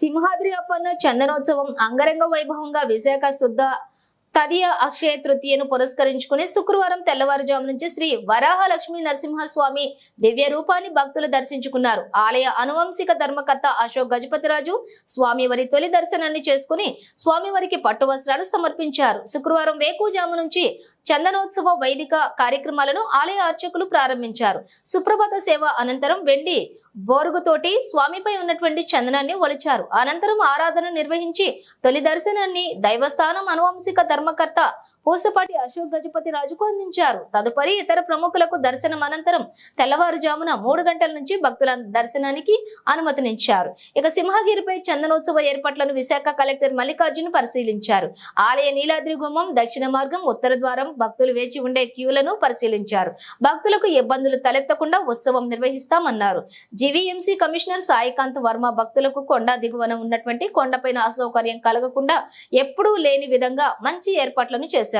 సింహాద్రి అప్పన్న చందనోత్సవం అంగరంగ వైభవంగా విశాఖ శుద్ధ తదియ అక్షయ తృతీయను పురస్కరించుకుని శుక్రవారం తెల్లవారుజాము నుంచి శ్రీ వరాహలక్ష్మి నరసింహస్వామి దివ్య రూపాన్ని భక్తులు దర్శించుకున్నారు. ఆలయ అనువంశిక ధర్మకర్త అశోక్ గజపతిరాజు స్వామివారి తొలి దర్శనాన్ని చేసుకుని స్వామివారికి పట్టు వస్త్రాలు సమర్పించారు. శుక్రవారం వేకుజాము నుంచి చందనోత్సవ వైదిక కార్యక్రమాలను ఆలయ అర్చకులు ప్రారంభించారు. సుప్రభాత సేవ అనంతరం వెండి బోరుగుతోటి స్వామిపై ఉన్నటువంటి చందనాన్ని ఒలిచారు. అనంతరం ఆరాధన నిర్వహించి తొలి దర్శనాన్ని దైవస్థానం అనువంశిక ధర్మకర్త పూసపాటి అశోక్ గజపతి రాజుకు అందించారు. తదుపరి ఇతర ప్రముఖులకు దర్శనం అనంతరం తెల్లవారుజామున మూడు గంటల నుంచి భక్తుల దర్శనానికి అనుమతినిచ్చారు. ఇక సింహగిరిపై చందనోత్సవ ఏర్పాట్లను విశాఖ కలెక్టర్ మల్లికార్జున్ పరిశీలించారు. ఆలయ నీలాద్రి గుమ్మం దక్షిణ మార్గం ఉత్తర ద్వారం భక్తులు వేచి ఉండే క్యూలను పరిశీలించారు. భక్తులకు ఇబ్బందులు తలెత్తకుండా ఉత్సవం నిర్వహిస్తామన్నారు. జీవీఎంసీ కమిషనర్ సాయికాంత్ వర్మ భక్తులకు కొండ దిగువన ఉన్నటువంటి కొండపైన అసౌకర్యం కలగకుండా ఎప్పుడూ లేని విధంగా మంచి ఏర్పాట్లను చేశారు.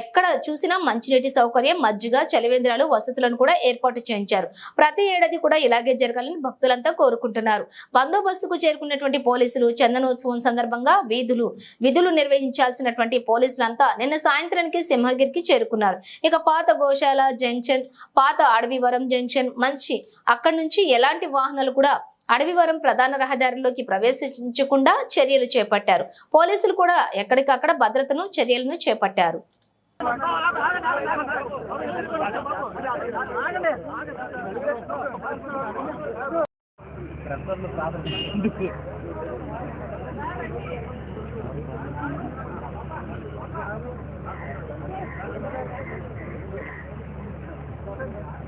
ఎక్కడ చూసినా మంచినీటి సౌకర్యం మజ్జిగ చలివేంద్రాలు వసతులను కూడా ఏర్పాటు చేయించారు. ప్రతి ఏడాది కూడా ఇలాగే జరగాలని భక్తులంతా కోరుకుంటున్నారు. బందోబస్తుకు చేరుకున్నటువంటి పోలీసులు చందనోత్సవం సందర్భంగా వీధులు విధులు నిర్వహించాల్సినటువంటి పోలీసులంతా నిన్న సాయంత్రానికి సింహగిరికి చేరుకున్నారు. ఇక పాత గోశాల జంక్షన్ పాత అడవివరం జంక్షన్ మంచి అక్కడి నుంచి ఎలాంటి వాహనాలు కూడా అడవివరం ప్రధాన రహదారిలోకి ప్రవేశించకుండా చర్యలు చేపట్టారు పోలీసులు కూడా ఎక్కడికక్కడ భద్రతను చర్యలను చేపట్టారు Thank you.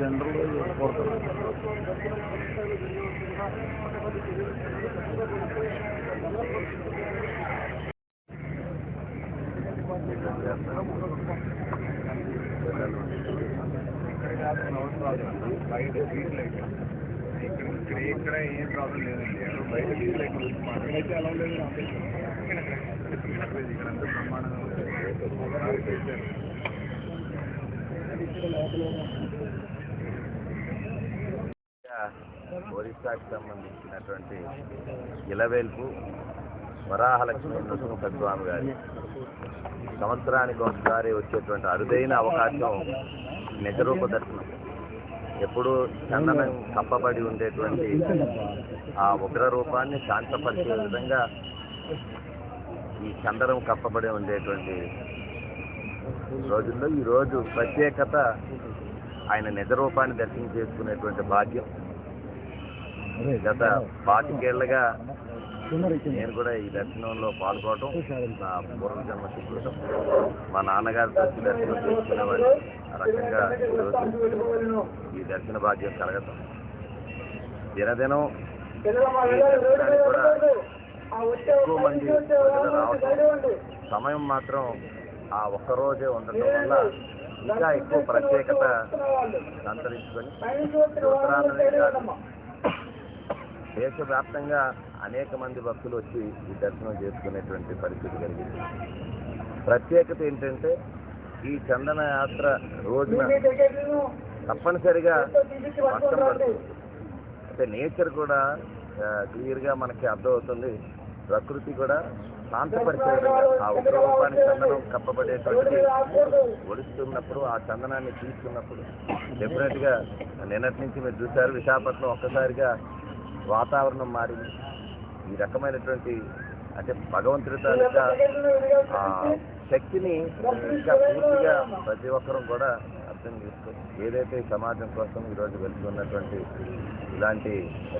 జనరల్ లైట్ ఇక్కడ ఇక్కడ ఏం ప్రాబ్లం లేదండి బయట స్ట్రీట్ లైట్ అయితే అలా లేదు ఇక్కడ అంతా బ్రహ్మాండంగా ఒరిస్సాకు సంబంధించినటువంటి ఇలవేల్పు వరాహలక్ష్మి నృసింహ స్వామి గారి సంవత్సరానికి ఒకసారి వచ్చేటువంటి అరుదైన అవకాశం నిజరూప దర్శనం. ఎప్పుడు చందనం కప్పబడి ఉండేటువంటి ఆ ఉగ్ర రూపాన్ని శాంతపరిచే విధంగా ఈ చందనం కప్పబడి ఉండేటువంటి రోజుల్లో ఈ రోజు ప్రత్యేకత ఆయన నిజ రూపాన్ని దర్శనం చేసుకునేటువంటి భాగ్యం. గత పాతికేళ్ళుగా నేను కూడా ఈ దర్శనంలో పాల్గొనడం నా పూర్వజన్మ సుకృతం మా నాన్నగారు దర్శన దర్శనం చేసుకునేవాడు ఆ రకంగా ఈరోజు ఈ దర్శన భాగ్యం కలగటం. దినదినం కూడా ఎక్కువ మంది రావటం. సమయం మాత్రం ఆ ఒక్కరోజే ఉండటం వల్ల ఇంకా ఎక్కువ ప్రత్యేకత సంతరించుకొని దేశవ్యాప్తంగా అనేక మంది భక్తులు వచ్చి ఈ దర్శనం చేసుకునేటువంటి పరిస్థితి కలిగింది. ప్రత్యేకత ఏంటంటే ఈ చందన యాత్ర రోజున తప్పనిసరిగా వర్షం పడుతుంది. అంటే నేచర్ కూడా క్లియర్గా మనకి అర్థమవుతుంది. ప్రకృతి కూడా శాంతపరిచే ఆ ఉగ్రరూపానికి చందనం కప్పబడేటువంటి ఒడుస్తున్నప్పుడు ఆ చందనాన్ని తీసుకున్నప్పుడు డెఫినెట్గా నిన్నటి నుంచి మీరు చూశారు విశాఖపట్నం ఒక్కసారిగా వాతావరణం మారింది. ఈ రకమైనటువంటి అంటే భగవంతుడి తాలూకా శక్తిని ఇంకా పూర్తిగా ప్రతి ఒక్కరూ కూడా అర్థం చేసుకో ఏదైతే సమాజం కోసం ఈరోజు వెళ్తున్నటువంటి ఇలాంటి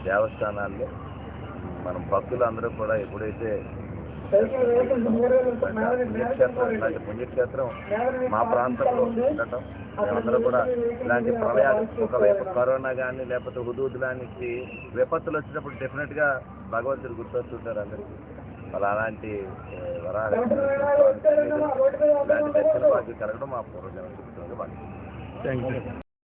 దేవస్థానాల్లో మనం భక్తులు అందరూ కూడా ఎప్పుడైతే పుణ్యక్షేత్రం మా ప్రాంతంలో ఉండటం మేమందరూ కూడా ఇలాంటి ప్రళయాలు ఒకవైపు కరోనా కానీ లేకపోతే హుదూద్ లాంటి విపత్తులు వచ్చినప్పుడు డెఫినెట్గా భగవంతుడు గుర్తొస్తుంటారు అందరికీ. మరి అలాంటి వరాలు ఇలాంటి దర్శన కలగడం మా పూర్వజనం చెప్తుంది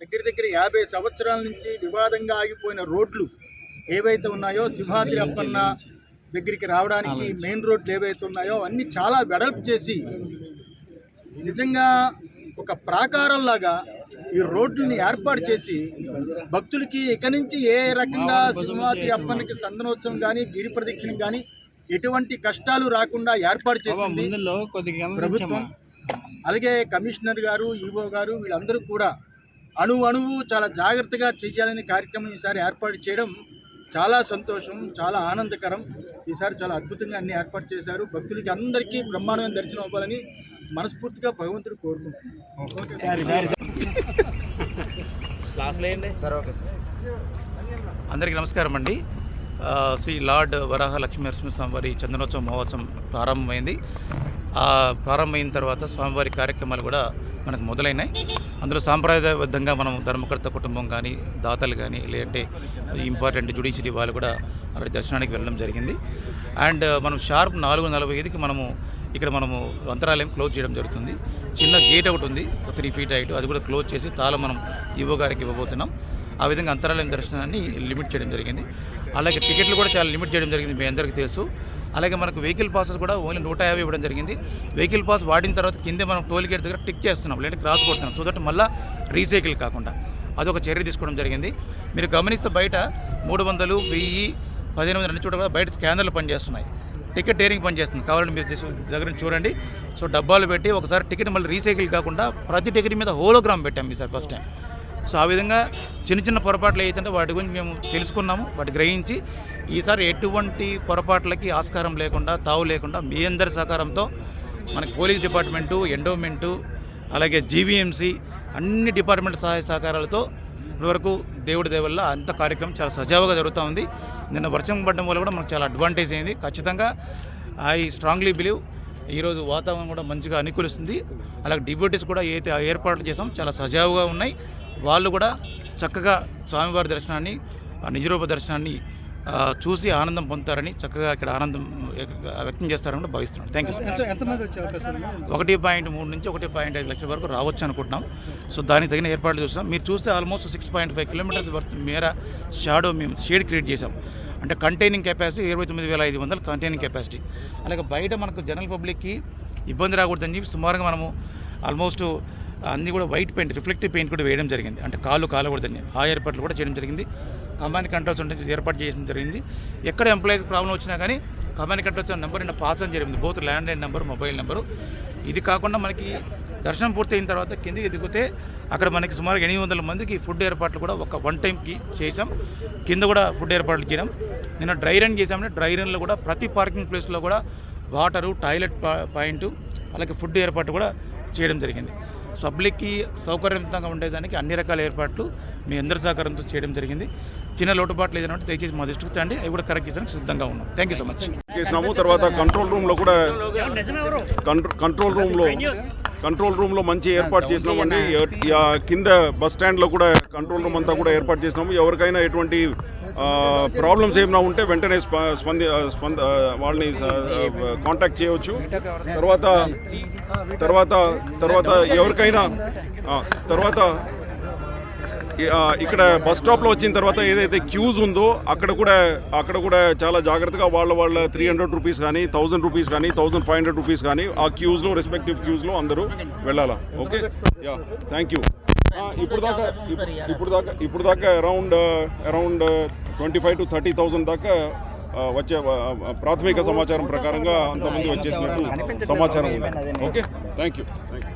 దగ్గర దగ్గర యాభై సంవత్సరాల నుంచి వివాదంగా ఆగిపోయిన రోడ్లు ఏవైతే ఉన్నాయో సింహాద్రి అప్పన్న దగ్గరికి రావడానికి మెయిన్ రోడ్లు ఏవైతే ఉన్నాయో అన్ని చాలా వెడల్పు చేసి నిజంగా ఒక ప్రాకారంలాగా ఈ రోడ్లని ఏర్పాటు చేసి భక్తులకి ఇక నుంచి ఏ రకంగా సింహాద్రి అప్పన్నకి సందనోత్సవం కానీ గిరి ప్రదక్షిణ కానీ ఎటువంటి కష్టాలు రాకుండా ఏర్పాటు చేసింది ప్రభుత్వం. అలాగే కమిషనర్ గారు ఈవో గారు వీళ్ళందరూ కూడా అణు అణువు చాలా జాగ్రత్తగా చేయాలని కార్యక్రమం ఈసారి ఏర్పాటు చేయడం చాలా సంతోషం చాలా ఆనందకరం. ఈసారి చాలా అద్భుతంగా అన్ని ఏర్పాటు చేశారు. భక్తులకి అందరికీ బ్రహ్మాండమైన దర్శనం అవ్వాలని మనస్ఫూర్తిగా భగవంతుడు కోరుకుంటున్నాను అందరికీ నమస్కారం అండి. శ్రీ లార్డ్ వరాహ లక్ష్మీ నరసింహస్వామి వారి చందనోత్సవం మహోత్సవం ప్రారంభమైంది. ప్రారంభమైన తర్వాత స్వామివారి కార్యక్రమాలు కూడా మనకు మొదలైనాయి. అందులో సాంప్రదాయబద్ధంగా మనం ధర్మకర్త కుటుంబం కానీ దాతలు కానీ లేదంటే ఇంపార్టెంట్ జుడిషియరీ వాళ్ళు కూడా అక్కడ దర్శనానికి వెళ్ళడం జరిగింది. అండ్ మనం షార్ప్ నాలుగు నలభై ఐదుకి మనము ఇక్కడ మనము అంతరాలయం క్లోజ్ చేయడం జరుగుతుంది. చిన్న గేట్ ఒకటి ఉంది త్రీ ఫీట్ హైట్ అది కూడా క్లోజ్ చేసి తాళం మనం ఈవో గారికి ఇవ్వబోతున్నాం. ఆ విధంగా అంతరాలయం దర్శనాన్ని లిమిట్ చేయడం జరిగింది. అలాగే టికెట్లు కూడా చాలా లిమిట్ చేయడం జరిగింది మీ అందరికీ తెలుసు. అలాగే మనకు వెహికల్ పాసెస్ కూడా ఓన్లీ నూట యాభై ఇవ్వడం జరిగింది. వెహికల్ పాస్ వాడిన తర్వాత కింద మనం టోల్ గేట్ దగ్గర టిక్ చేస్తున్నాం లేదంటే క్రాస్ కొడుతున్నాం. సో దట్ మళ్ళీ రీసైకిల్ కాకుండా అదొక చర్య తీసుకోవడం జరిగింది. మీరు గమనిస్తే బయట మూడు వందలు వెయ్యి పదిహేను వందలు అన్ని చోట్ల కూడా బయట స్కానర్లు పనిచేస్తున్నాయి. టికెట్ టేరింగ్ పనిచేస్తుంది. కావాలంటే మీరు దగ్గర నుంచి చూడండి. సో డబ్బాలు పెట్టి ఒకసారి టికెట్ మళ్ళీ రీసైకిల్ కాకుండా ప్రతి టికెట్ మీద హోలోగ్రామ్ పెట్టాం ఈసారి ఫస్ట్ టైం. సో ఆ విధంగా చిన్న చిన్న పొరపాట్లు ఏవైతే వాటి గురించి మేము తెలుసుకున్నాము వాటి గ్రహించి ఈసారి ఎటువంటి పొరపాట్లకి ఆస్కారం లేకుండా తావు లేకుండా మీ అందరి సహకారంతో మనకి పోలీస్ డిపార్ట్మెంటు ఎండోమెంటు అలాగే జీవీఎంసీ అన్ని డిపార్ట్మెంట్ సహాయ సహకారాలతో ఇప్పటివరకు దేవుడి దేవల్ల అంత కార్యక్రమం చాలా సజావుగా జరుగుతూ ఉంది. నిన్న వర్షం పడడం వల్ల కూడా మనకు చాలా అడ్వాంటేజ్ అయింది. ఖచ్చితంగా ఐ స్ట్రాంగ్లీ బిలీవ్ ఈరోజు వాతావరణం కూడా మంచిగా అనుకూలిస్తుంది. అలాగే డిబ్యూటీస్ కూడా ఏదైతే ఏర్పాట్లు చేసాం చాలా సజావుగా ఉన్నాయి. వాళ్ళు కూడా చక్కగా స్వామివారి దర్శనాన్ని ఆ నిజరూప దర్శనాన్ని చూసి ఆనందం పొందుతారని చక్కగా ఇక్కడ ఆనందం వ్యక్తం చేస్తారని కూడా భావిస్తున్నాను థ్యాంక్ యూ? ఒకటి పాయింట్ మూడు నుంచి ఒకటి పాయింట్ ఐదు లక్షల వరకు రావచ్చు అనుకుంటున్నాం. సో దానికి తగిన ఏర్పాట్లు చూసాం మీరు చూస్తే almost six point five kilometres వరకు మేర షాడో మేము షేడ్ క్రియేట్ చేసాం అంటే కంటైనింగ్ కెపాసిటీ ఇరవై తొమ్మిది వేల ఐదు వందలు కంటైనింగ్ కెపాసిటీ అలాగే బయట మనకు జనరల్ పబ్లిక్కి ఇబ్బంది రాకూడదని చెప్పి సుమారుగా మనము ఆల్మోస్ట్ అన్నీ కూడా వైట్ పెయింట్ రిఫ్లెక్టివ్ పెయింట్ కూడా వేయడం జరిగింది. అంటే కాళ్ళు కాలకూడదని. ఆ ఏర్పాట్లు కూడా చేయడం జరిగింది. కమాండ్ కంట్రోల్స్ ఉంటే ఏర్పాటు చేయడం జరిగింది. ఎక్కడ ఎంప్లాయీస్ ప్రాబ్లం వచ్చినా కానీ కమాండ్ కంట్రోల్స్ నెంబర్ నిన్న పాస్ అని జరిగింది. Both land line number mobile number ఇది కాకుండా మనకి దర్శనం పూర్తయిన తర్వాత కిందికి దిగితే అక్కడ మనకి సుమారు ఎనిమిది వందల మందికి ఫుడ్ ఏర్పాట్లు కూడా ఒక వన్ టైంకి చేసాం కింద కూడా ఫుడ్ ఏర్పాట్లు చేయడం. నిన్న డ్రై రన్ చేసామంటే డ్రై రన్లో కూడా ప్రతి పార్కింగ్ ప్లేస్లో కూడా వాటరు టాయిలెట్ పాయింట్ అలాగే ఫుడ్ ఏర్పాటు కూడా చేయడం జరిగింది. పబ్లిక్కి సౌకర్యవంతంగా ఉండేదానికి అన్ని రకాల ఏర్పాట్లు మీ అందరి సహకారంతో చేయడం జరిగింది. చిన్న లోటుపాట్లు ఏదైనా ఉంటే దయచేసి మా దృష్టికి తండి. అవి కూడా కరెక్ట్ చేసానికి సిద్ధంగా ఉన్నాం. థ్యాంక్ యూ సో మచ్ చేసినాము. తర్వాత కంట్రోల్ రూమ్లో కూడా కంట్రో- కంట్రోల్ రూమ్లో కంట్రోల్ రూమ్లో మంచి ఏర్పాటు చేసినామండి. కింద బస్ స్టాండ్లో కూడా కంట్రోల్ రూమ్ అంతా కూడా ఏర్పాటు చేసినాము. ఎవరికైనా ఎటువంటి ప్రాబ్లమ్స్ ఏమైనా ఉంటే వెంటనే స్ప- స్పంది స్పంద వాళ్ళని కాంటాక్ట్ చేయవచ్చు తర్వాత తర్వాత తర్వాత ఎవరికైనా తర్వాత ఇక్కడ బస్ స్టాప్లో వచ్చిన తర్వాత ఏదైతే క్యూజ్ ఉందో అక్కడ కూడా అక్కడ కూడా చాలా జాగ్రత్తగా వాళ్ళ వాళ్ళ త్రీ హండ్రెడ్ రూపీస్ కానీ థౌజండ్ రూపీస్ కానీ థౌజండ్ ఫైవ్ హండ్రెడ్ రూపీస్ కానీ ఆ క్యూస్లో రెస్పెక్టివ్ క్యూస్లో అందరూ వెళ్ళాలా. ఓకే యా థ్యాంక్ యూ ఇప్పుడు దాకా ఇప్- ఇప్పుడు దాకా ఇప్పుడు దాకా around around twenty five to thirty thousand దాకా వచ్చే ప్రాథమిక సమాచారం ప్రకారంగా అంతమంది వచ్చేసినట్టు సమాచారం ఉంది. Okay. Thank you thank you